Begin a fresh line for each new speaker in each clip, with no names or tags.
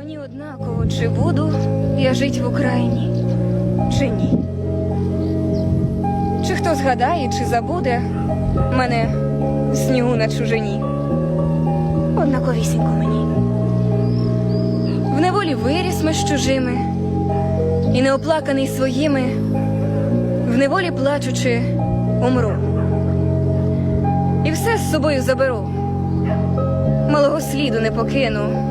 Мені однаково, чи буду я жить в Україні, чи ні. Чи хто згадає, чи забуде мене снігу на чужині. Однаковісінько мені. В неволі виріс ми з чужими, і неоплаканий своїми, в неволі плачучи, умру. І все з собою заберу, малого сліду не покину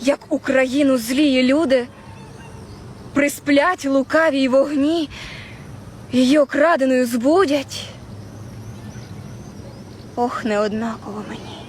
як Україну злії люди присплять лукавій вогні, її окраденою збудять. Ох, неоднаково мені.